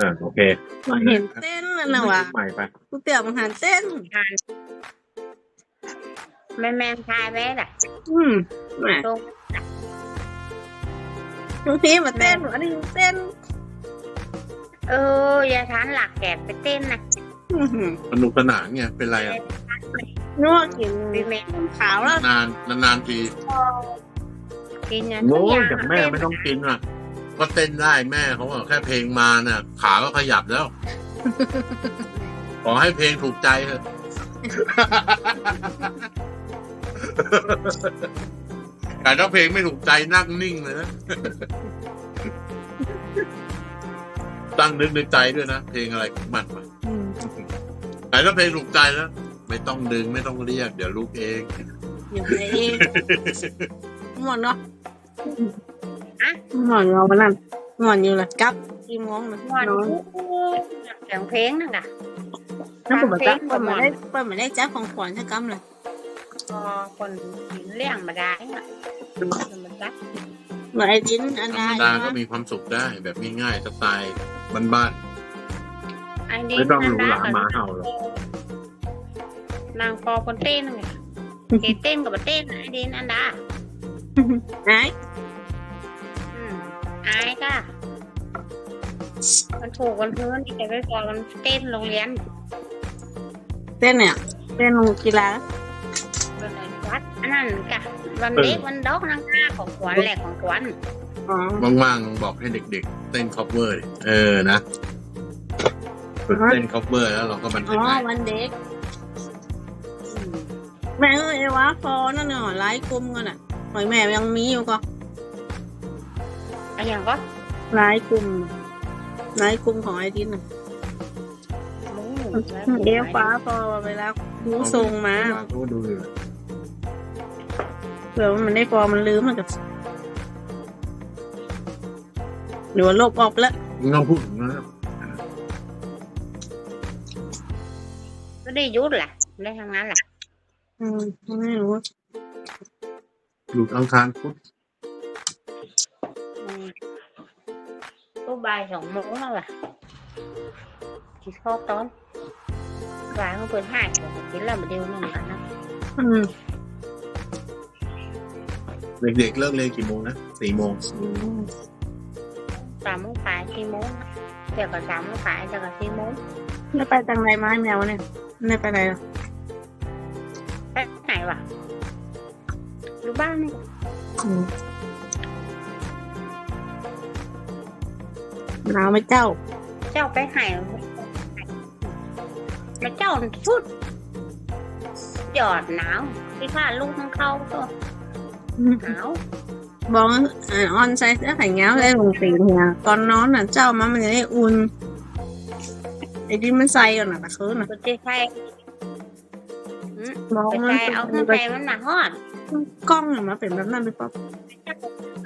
อ่าโอเคมาเห็นเต้นแล้วนะวะใหม่ไปกูเตี๋ยวมันหันเต้นแม่แม่ทายไว้ล่ะอืมแหมตรงทุกทีมาเต้นอันนี้เต้น เออ อย่าทานหลักแกะไปเต้นนะอื้อหือสนุกสนานไงเป็นไรอะนัวกินพี่แม่ขาวแล้วนานนานๆทีกินอย่างโอ้ทุกยอย่างจากแม่ไม่ต้องกินอะ ก็เต้นได้แม่เขาบอกแค่เพลงมาน่ะ ขาก็ขยับแล้ว ขอให้เพลงถูกใจเถอะแต่ถ้าเพลงไม่ถูกใจนั่งนิ่งเลยนะตั้งนึกในใจด้วยนะเพลงอะไรของมันวะอืมแต่ถ้าเพลงถูกใจแล้วไม่ต้องดึงไม่ต้องเรียก เดี๋ยวลูกเองอยู่ในเองหมอนเนาะ หมอนเราวันนั้นหมอนอยู่ละกับกี่โมงนะวันนอนเสียงเพลงนั่นน่ะนั่นผมบอกว่าฟัเปิงดเพลงมาได้เปิดมาได้จ้าของขวัญสักกำเลยพอคนกินเลี้ยงมาได้น่ะมันรักเหมือนไอ้จิ้นอันธรนั้รมดาก็มีความสุขได้แบบง่ายๆสไตล์บ้านไอ้ๆนี่ไม่ต้องหรูหราหมาเห่าหรอกนางพอคนเต้นไงเกเต้นกับเต้นไอ้ดินอันดาไอ้อืม อายก็มันถูกกันเพื่อนที่จะไปพอมันเต้นโรงเรียนเต้นเนี่ยเต้นลงกีฬาวันไหนวัดอันนั้นกะวันเด็กวันดอกนางข้าของขวัญแหลกของขวัญอ๋อว่างๆบอกให้เด็กๆ เต้นคอ v เวอร์เออนะฝึกเต้นคอ v เวอร์แล้วเราก็บันอ๋ทึกอไว้วันเด็กแม่เอ้ยวะฟอนั่นเนาะไลฟ์กลุ่มกันอะหอยแม่ยังมีอยู่ก็ อะไรอย่างก็ไลฟ์กลุ่มไลฟ์กลุ่มของไอ้ดินน่ะมุ้งเอวฟ้าพอเวลาหูทรงมาเขาก็ดูอยู่เผื่อว่ามันได้ฟอมันลืมมันกับหรือว่าลบออกไปแล้วไม่ต้องพูดถึงนะก็ได้ยุดแหละได้ทำงานแหละอืมไม่รู้หลุดอังคารพุธ ก็บ่ายสองโมงแล้วแหละกินข้าวต้นบ่ายเขาเปิดห้าของกินแล้วมาเดียวนึงกันนะอืมเด็กๆเลิกเรียนกี่โมงนะสี่โมงสามโมงปลายสี่โมงเดี๋ยวก็สามโมงปลายเดี๋ยวก็สี่โมงไม่ไปทางไหนไม้แมวเนี่ยไม่ไปไหนหรอกไปไหนวะอยู่บ้านนี่ หนาวไหมเจ้า เจ้าไปไหนแล้วเจ้าชุดหยอดหนาวที่ผ้าลูกมันเข้าก็หนาวบอกว่าอ่าออนใส่เสื้อแขนยาวเลยลงสีเนี่ยตอนนอนน่ะเจ้ามันมันจะได้อุ่นไอ้ที่มันใส่ก่อนน่ะตะคืนน่ะก็จะใส่อืมบอกไปมันใส่เอาขึ้นไปมันหนักฮอดกล้องน่ะมาเป็นแบบนั้นหรือเปล่า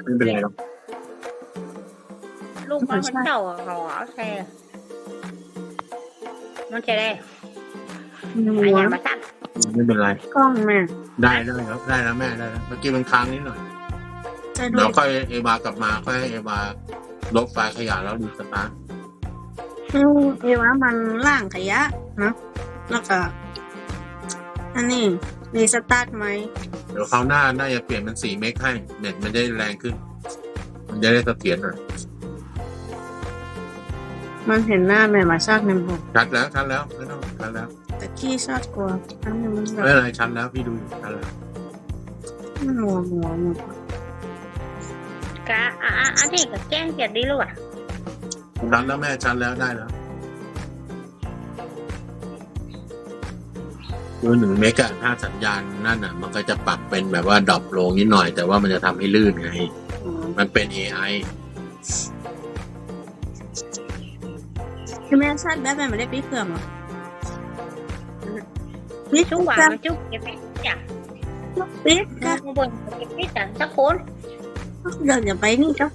ไม่เป็นไรหรอก ลูกมันมันเจ้าอะเขาเอาใส่มันจะได้หัอะไรวอย่างมาตั้งไม่เป็นไร กล้องแม่ได้ได้ครับได้แล้วแม่ได้แล้วเมื่อกี้มันค้างนิดหน่อยใช่ด้เดี๋วยวยค่อยเอวากลับมาค่อยให้เอวาลบไฟล์ขยะแล้วดูสตาร์ทอืมเอว่ามันล่างขยะนะแล้วก็อันนี้มีสตาร์ทไหมเดี๋ยวคราวหน้าน่าจะเปลี่ยนเป็นสี่เมกให้เน็ตมันจะได้แรงขึ้น มันจะได้เสถียรหน่อย มันเห็นหน้าแม่มาชาติในผมชัดแล้วชัดแล้วไม่ต้องชัดแล้วแต่ขี้ชาติกลัวอันนี้มันแบบไม่เป็นไรชัดแล้วพี่ดูอยู่ชัดแล้วมันหัวหัวหมดกะอะอะอันนี้ก็แจ้งเกียรติดีลูกอะชัดแล้วแม่ชัดแล้วได้แล้วคือหนึ่งเมกะถ้าสัญญาณนั่นอะ มันก็จะปรับเป็นแบบว่าดรอปลงนิดหน่อย แต่ว่ามันจะทำให้ลื่นไงอืมมันเป็น AI คือแม่ชาติแบบแม่ไม่ได้ปีเครื่องหรอนี่จุ๊ทุบกหวานอย่างมาจุ๊บเก็บไปจ้ะปีกก็ก็บนเก็บไปจ้ะสักคนเดินอย่าไปนี่ก็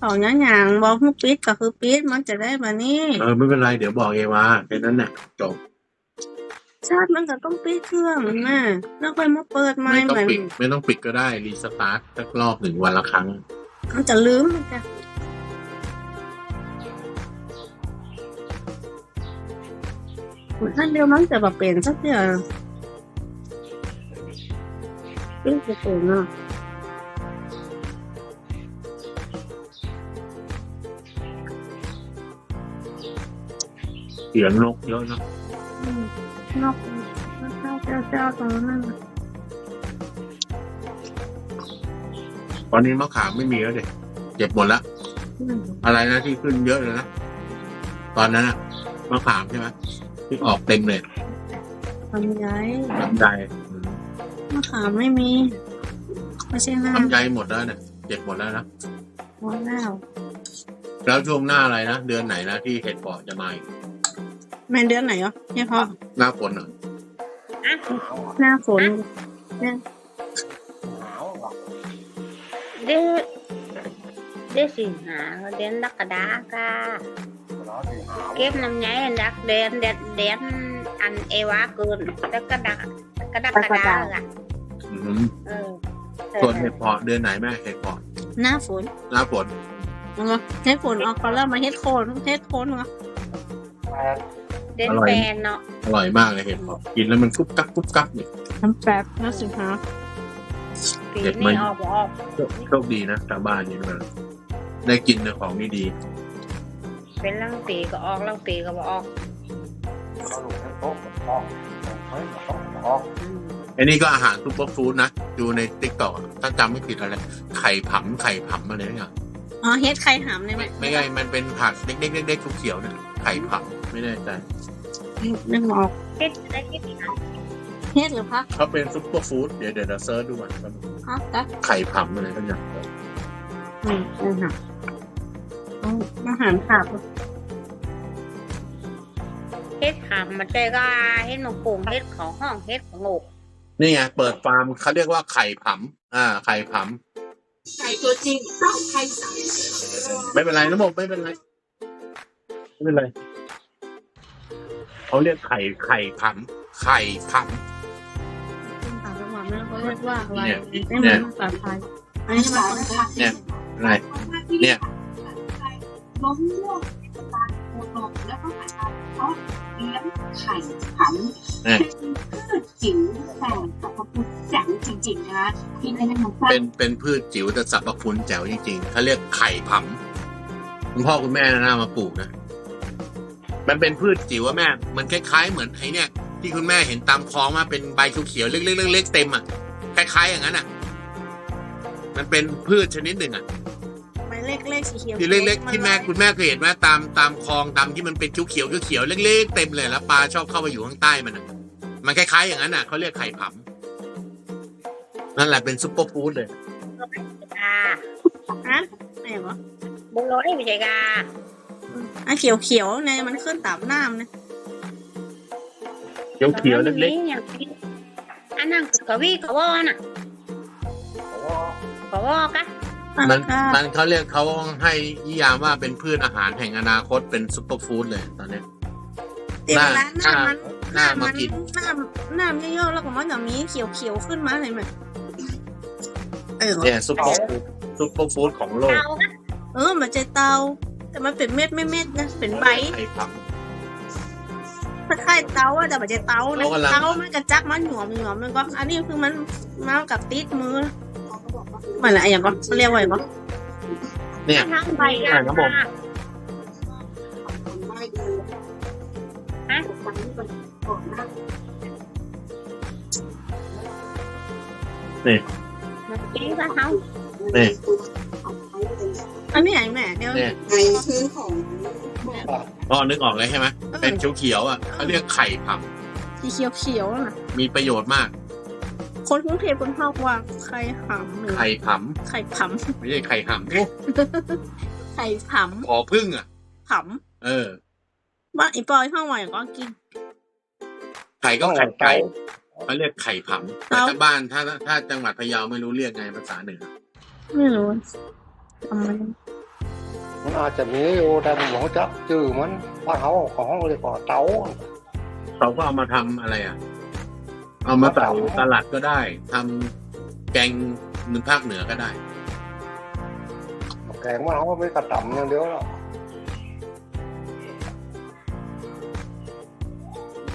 ของอย่างอย่างบอกให้ปีดก็คือปีดมันจะได้มานี่ เออไม่เป็นไรเดี๋ยวบอกเอวาแค่นั้นแหละจบชาติมันก็ต้องปีดเครื่องมันน่ะแล้วค่อยมาเปิดไม้ไม่ต้องเหมือนปิด ไม่ต้องปิดก็ได้รีสตาร์ทสักรอบหนึ่งวันละครั้ง มันจะลืมมันจะ ท่านเดียวมันจะแบบเปลี่ยนสักเดียวเป็นจะเปลี่ยนเนาะเสียงนกเยอะนะอืมนกเจ้าเจ้าตรงนั้นตอนนี้มะขามไม่มีแล้วเด็กเก็บหมดละอืมอะไรนะที่ขึ้นเยอะเลยนะ ตอนนั้นอะมะขามใช่ไหม ที่ออกเต็มเลยลำไยลำไยมะขามไม่มี ไม่ใช่หน้าลำไยหมดแล้วเนี่ยเก็บหมดแล้วนะ หมดแล้วแล้วช่วงหน้าอะไรนะ เดือนไหนนะที่เห็ดเปาะจะมาอีกแม่เดือนไหนอะเนี่ยพ่อหน้าฝนเหรอหน้าฝนเดือนเดือนสิงหาเดือนกรกฎาคม เก็บน้ำไยอันดักเดือนเดือนเดือนอันเอวาเกินแล้วก็ดักกระดักกระดาอะอืมเออส่วนเห็ดเปาะเดือนไหนแม่เห็ดเปาะหน้าฝนหน้าฝนเนาะเฮ็ดฝนออกก็แล้วมาเฮ็ดโคนเฮ็ดโคนเนาะเดือนแปดเนาะอร่อยมากเลยเห็ดเปาะกินแล้วมันกรุบกรับกรุบกรับเนี่ยน้ำแป๊บน้ำสิคะปีเก็บไว้นี้ออกบ่ออกโชคดีนะชาวบ้านนี่มาได้กินในของดี เป็นลังปีก็ออกลังปีก็บ่ออกอืมๆอันนี้ก็อาหารซุปเปอร์ฟู้ดนะดูในติ๊กต็อกถ้าจำไม่ผิดอะไรไข่ผำไข่ผำอะไรเนี่ยอ๋อเฮ็ดไข่หามเลยไหมไม่ใช่มันเป็นผักเล็กๆเล็กๆเขียวๆเนี่ยไข่ผำไม่แน่ใจนึกออกเฮ็ดได้เฮ็ดหาเฮ็ดหรือพักเขาเป็นซุปเปอร์ฟู้ดเดี๋ยวเดี๋ยวเราเซิร์ชดูก่อนว่าพักกะไข่ผำอะไรทั้งอย่างอืมอาหาร อาหารขาบเฮ็ดหามมันใจก็เฮ็ดหนมปุงเฮ็ดของห้องเฮ็ดของโงกนี่ไงเปิดฟาร์มเขาเรียกว่าไข่ผำอ่า ไข่ผไก่ตัวจริงต้องไข่สามำไม่เป็นไรนะผมไม่เป็นไรไม่เป็นไรเขาเรียกไข่ไข่ผำไข่ผต่างจังหวัดเนี่ยเขาเรียกว่าอะไรเนี่ยไม่เหมือนภาษาไทยอันนี้มันต้องำเนี่ยอะไรเนี่ย ล้มม่วงเป็นตาโคตรแล้วก็หันมาเพราะเลี้ยงไข่ผำเนี่ยเป็นพืชจิ๋วแต่สรรพคุณแจ๋งจริงๆนะที่ในนั้นมันเป็นเป็นพืชจิ๋วแต่สรรพคุณแจ๋วจริงๆเขาเรียกไข่ผำคุณพ่อคุณแม่น่ามาปลูกนะมันเป็นพืชจิ๋วอะแม่ มันคล้ายๆ เหมือนไอ้เนี่ย ที่คุณแม่เห็นตามคลองมาเป็นใบเขียวๆเล็กๆๆๆเต็มอะคล้ายๆอย่างนั้นอะ มันเป็นพืชชนิดหนึ่งอะ ใบเล็กๆสีเขียวที่เล็กๆที่แม่คุณแม่เคยเห็นไหมตามตามคลองตามที่มันเป็นเขียวๆเขียวๆเล็กๆเต็มเลยแล้วปลาชอบเข้าไปอยู่ข้างใต้มันอะมันคล้ายๆอย่างนั้นอะเขาเรียกไข่ผำนั่นแหละเป็นซุปเปอร์ฟู้ดเลยกาฮะไหนวะบุญร้อยไม่ใช่กาอะเขียวเขียวๆเนี่ยมันขึ้นตามน้ำนะเขียวๆเล็กอย่างนี้อันนั้นกะวีกะวอน่ะกะวอกะๆ มันค่ะมันเขาเรียกเขาให้นิยามว่าเป็นพืชอาหารแห่งอนาคตเป็นซุปเปอร์ฟู้ดเลยตอนเนี้ยเดี๋ยวนะหน้าน้ำมันหน้ามามันกินน้ำน้ำเยอะๆแล้วก็มันจะมีเขียวเขียวๆขึ้นมาเลยไหมเออเนี่ยซุปเปอร์ฟู้ดซุปเปอร์ฟู้ดของโลกเตาก็เออมันจะเตา แต่มันเป็นเม็ดไม่เม็ดนะเป็นใบไข่ผคล้ายๆเตาอะแต่มันจะเตานะเขากำลังเตามันกระจักมันหยวมหยวมมันก็อันนี้คือมันมากับติดมือ มันอะไรอย่างก็เขาเรียกว่าอย่างก็ำเนี่ย ทั้งใบอ่าครับผมไม่ดูฮะฟังก่อนก่อนหน้ากินก็เฮานี่อันนี้ไอ้แม่เดี๋ยวเนี่ยในคือของอ๋อนึกออกเลยใช่ไหมเป็นเขียวๆอะเขาเรียกไข่ผสีเขียวเขียวๆน่ะำมีประโยชน์มาก คนกรุงเทพคนภาคว่าไข่หำหรือไข่ผไข่ผำไม่ใช่ไข่หำโอ้ำไข่ผขอพึ่งอะำผเออำว่าไอ้ปอยห้องว่าอย่างก็กิน ไข่ก็ไข่ไก่เขาเรียกไข่ผำแต่เอาถ้าบ้านถ้าถ้าจังหวัดพะเยาไม่รู้เรียกไงภาษาเหนือไม่รู้ทำไมมันอาจจะมีอยู่แต่ผมบ่จักชื่อมันบ้านเขาของเขาเรียกว่าเต๋าเขาก็เอามาทำอะไรอะ เอามาใส่สลัดก็ได้ทำแกงมือภาคเหนือก็ได้ แกงมันเขาไม่กระต่ำอย่างเดียวหรอก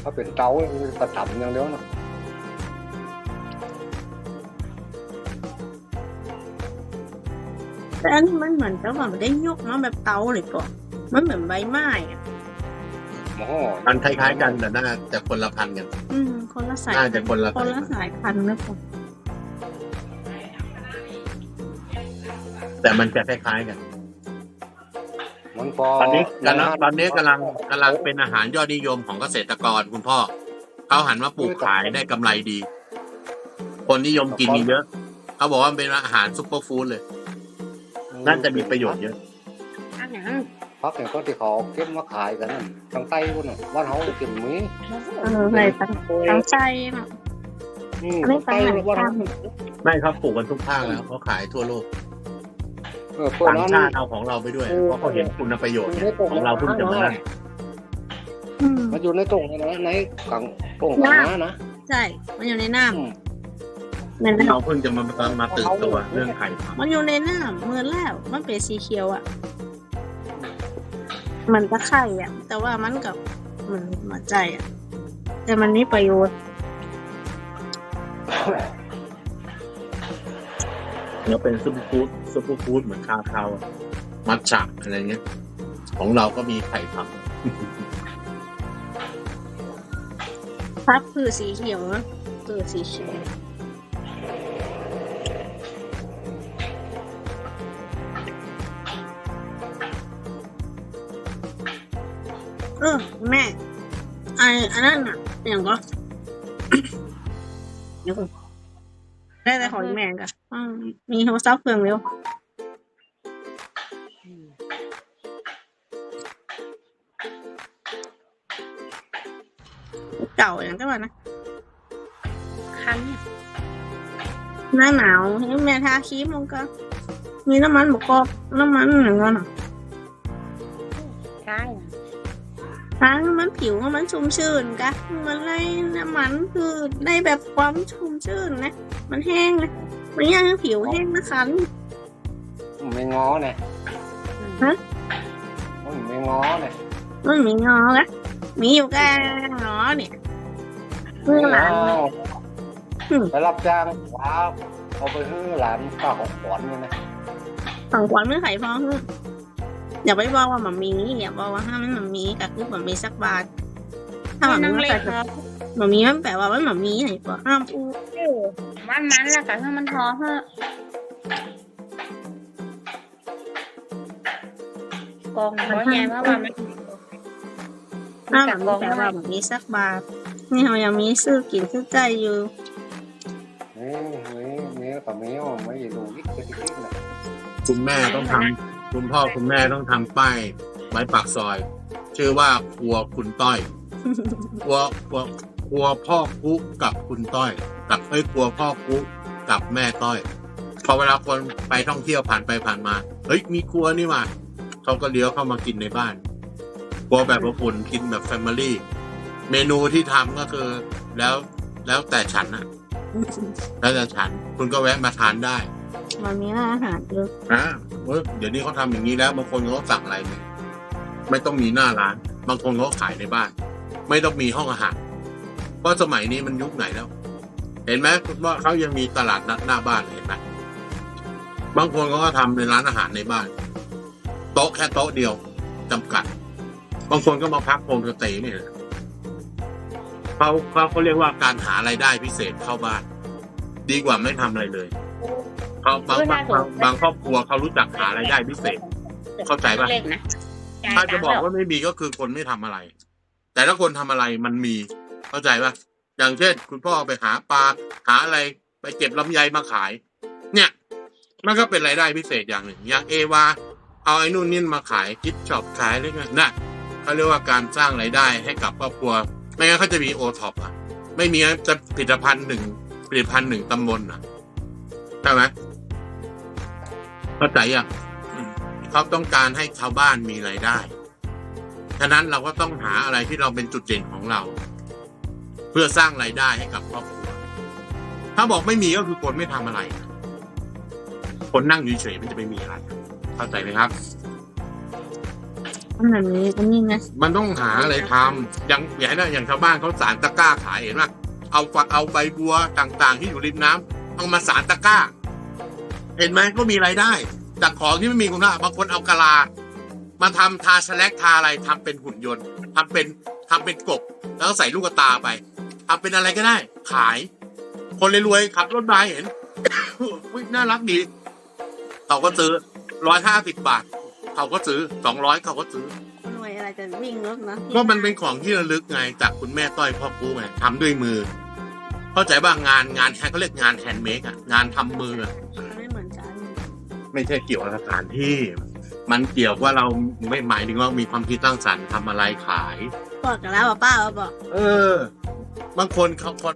ถ้าเป็นเตามันกระต่ำอย่างเดียวเนาะแต่อันนี้มันเหมือนกับว่ามันได้ยกมาแบบเตาเลยก่อนมันเหมือนใบไม้อะ หม้อมันคล้ายๆกันแต่น่าจะคนละพันกัน อืมคนละสายน่าจะคนละ คนละสายพันธุ์นะก่อนแต่มันจะคล้ายๆกัน มันพอตอนนี้กำลังตอนนี้กำลังกำลังเป็นอาหารยอดนิยมของเกษตรกรคุณพ่อ เขาหันมาปลูกขายได้กำไรดี คนนิยมกินเยอะ เขาบอกว่ามันเป็นอาหารซุปเปอร์ฟู้ดเลย น่าจะมีประโยชน์เยอะ อันหยัง พักอย่างก็ที่เขาเก็บมาขายกันนั่นทางใต้พุ่นน่ะบ้านเขากินหมีเออใส่ตั้งตั้งใจเนาะอืมอันนี้ทางตั้งใต้ไหนบ้านตั้เขางไม่เขาปลูกกันทุกภาคแล้วเขาขายทั่วโลกเออเพื่อนต่างนั้นชาติเอาของเราไปด้วย เพราะเขาเห็นคุณประโยชน์เนี่ยของเราเพิ่งจะมาได้อืมมันอยู่ในตรงนะในกลางตรงกลางน้านะใช่ มันอยู่ในน้อืมำนั่นแหละเราเพิ่งจะมามาตื่นตัวเรื่องไข่ผำมันอยู่ในน้ำเหมือนแล้ว มันเป็นสีเขียวอะ มันตะไคร่อะ แต่ว่ามันกับมันหัวใจอะ แต่มันมีประโยชน์เราเป็นซุปเปอร์ฟู้ดซุปเปอร์ฟู้ดเหมือนคาคาวมัทฉะอะไรเงี้ย ของเราก็มีไข่ผำพับคือสีเขียวนะคือสีเขียว ออันนั้นอะอย่างก็เดี๋ยวก่อนได้แต่ของอีแม่กันอืมมีโทรศัพท์เครื่องเดียวเก่าอย่างก็ว่านะคันเนี่ยหน้าหนาวให้แม่ทาครีมลงก็ มีน้ำมันบกกอกน้ำมันหนึ่งก่อนอะ ทาน้ำมันผิวให้มันชุ่มชื่นกะมันไล่น้ำมันคือได้แบบความชุ่มชื่นนะ มันแห้งนะมันยังผิวแห้งนะคันไม่ง้อเนี่ยฮะมันไม่ง้อเนี่ยมันมีงอละมีอยู่แค่งอเนี่ยเมื่อหลานไม่ง้ออืมไปรับจ้างว้าเอาไปให้หลานข้าวของขวัญเนี่ยนะฝั่งขวัญไม่ไข่พอคือ อย่าไปบอกว่ามันมีอย่าบอกว่าห้ามมันมีก็คือมันมีสักบาท ถ้ามันนั่งมีเล่แต่นเนาะมันมีมันแปลว่ามันมันมีไหนกว่าห้ามพูดเออมันมันแล้วก็ให้มันพอเถอะกองเขาใหญ่เพราะว่ามันห้ามจากมันกองแปลน้อว่ายมันมีสักบาทนี่เรายังมีซื้อกินซื้อใจอยู่นี่นี่นี่กับนี่ไม่รู้วิกฤตที่ไหนคุณแม่ต้องทำ คุณพ่อคุณแม่ต้องทำป้ายไว้ปากซอย ชื่อว่าครัวคุณต้อยครัวครัวครัวพ่อกุ๊กกับคุณต้อย กับเอ้ยครัวพ่อกุ๊กกับแม่ต้อยพอเวลาคนไปท่องเที่ยวผ่านไปผ่านมา เฮ้ยมีครัวนี่หว่าเขาก็เลี้ยวเข้ามากินในบ้านครัวแบบอบอุ่นกินแบบแฟมิลี่ เมนูที่ทำก็คือแล้วแล้วแต่ฉันนะแล้วแต่ฉัน คุณก็แวะมาทานได้มันมีร้านอาหารเยอะอ่า เว้ยเดี๋ยวนี้เขาทำอย่างนี้แล้ว บางคนเขาสั่งอะไร ไม่ต้องมีหน้าร้าน บางคนเขาขายในบ้าน ไม่ต้องมีห้องอาหารเพราะสมัยนี้มันยุคไหนแล้ว เห็นไหมว่าเขายังมีตลาดนัดหน้าบ้านเห็นไหมบางคนเขาก็ทำในร้านอาหารในบ้าน โต๊ะแค่โต๊ะเดียวจำกัด บางคนก็มาพักโฮมสเตย์นี่ยเขาเขาเขาเรียกว่าการหาไรายได้พิเศษเข้าบ้าน ดีกว่าไม่ทำอะไรเลย เขาบางบางบางบางครอบครัวเขารู้จักหารายได้พิเศษ เข้าใจปะ เล็กนะจ่ยถ้าจะบอกตังค์ว่าไม่มีก็คือคนไม่ทำอะไร แต่ถ้าคนทำอะไรมันมี เข้าใจปะอย่างเช่น คุณพ่อไปหาปลาหาอะไรไปเก็บลำไยมาขาย เนี่ยมันก็เป็นรายได้พิเศษอย่างหนึ่ง อย่างเอวาเอาไอ้นู่นนี่มาขายกิฟช็อปขายอะไรเงี้ยน่ะเขาเรียกว่าการสร้างรายได้ให้กับครอบครัว ไม่งั้นเขาจะมีโอท็อปอะ ไม่มีงั้นจะผลิตภัณฑ์หนึ่งผลิตภัณฑ์หนึ่งตำบลอะใช่ไหม เข้าใจยังเขาต้องการให้ชาวบ้านมีรายได้ ฉะนั้นเราก็ต้องหาอะไรที่เราเป็นจุดเด่นของเรา เพื่อสร้างรายได้ให้กับครอบครัว ถ้าบอกไม่มีก็คือคนไม่ทำอะไร คนนั่งอยู่เฉยๆมันจะไม่มีอะไร เข้าใจไหมครับมันแบบนี้อันนี้ไงมันต้องหาอะไรทำอย่างอย่างนั้นอย่างชาวบ้านเขาสารตะกร้าขายเห็นไหมเอาฝักเอาใบบัวต่าง ๆ ที่อยู่ริมน้ำเอามาสารตะกร้า เห็นไหมก็มีรายได้ จากของที่ไม่มีคุณค่าบางคนเอากะลา มาทำทาสแลกทาอะไรทำเป็นหุ่นยนต์ทำเป็นทำเป็นกบ แล้วก็ใส่ลูกตาไปทำเป็นอะไรก็ได้ ขาย คนรวยๆขับรถมาเห็นอุ๊ยน่ารักดีเขาก็ซื้อร้อยห้าสิบบาท เขาก็ซื้อสองร้อยเขาก็ซื้อคนรวยอะไรจะวิ่งรถนะก็มันเป็นของที่ระลึกไงจากคุณแม่ต้อยพ่อปูไงทำด้วยมือ เข้าใจบ้างงานงานแฮนเขาเรียกงานแฮนด์เมดอะงานทำมือ ไม่ใช่เกี่ยวกับสถานที่ มันเกี่ยวว่าเราไม่หมายถึงว่ามีความคิดตั้างสรรค์ทำอะไรขาย บอกกันแล้วว่าป้าว่าบอก เออ บางคนเขาคน